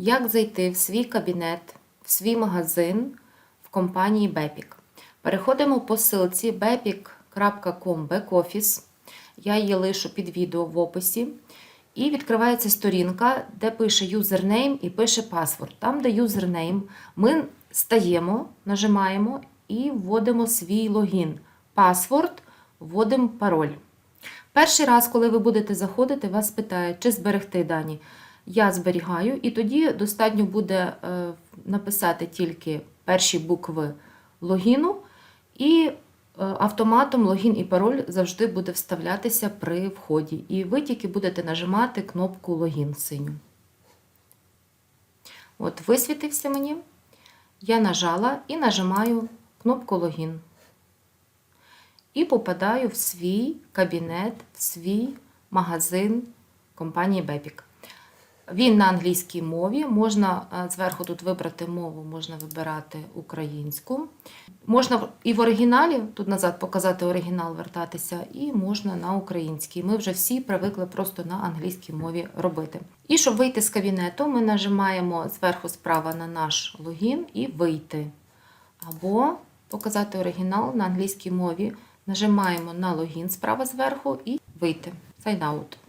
як зайти в свій кабінет, в свій магазин в компанії Bepic. Переходимо по ссылці bepic.com. Я її лишу під відео в описі. І відкривається сторінка, де пише юзернейм і пише паспорт. Там, де юзернейм, ми стаємо, нажимаємо і вводимо свій логін. Паспорт, вводимо пароль. Перший раз, коли ви будете заходити, вас питають, чи зберегти дані. Я зберігаю, і тоді достатньо буде е, написати тільки перші букви логіну, і е, автоматом логін і пароль завжди буде вставлятися при вході. І ви тільки будете нажимати кнопку логін синю. От, висвітився мені. Я нажала і нажимаю кнопку логін. І попадаю в свій кабінет, в свій магазин компанії Bepic. Він на англійській мові. Можна е, зверху тут вибрати мову, можна вибирати українську. Можна і в оригіналі, тут назад показати оригінал, вертатися, і можна на українській. Ми вже всі привикли просто на англійській мові робити. І щоб вийти з кабінету, ми нажимаємо зверху справа на наш логін і вийти. Або показати оригінал на англійській мові. Нажимаємо на логін справа зверху і вийти. Sign out.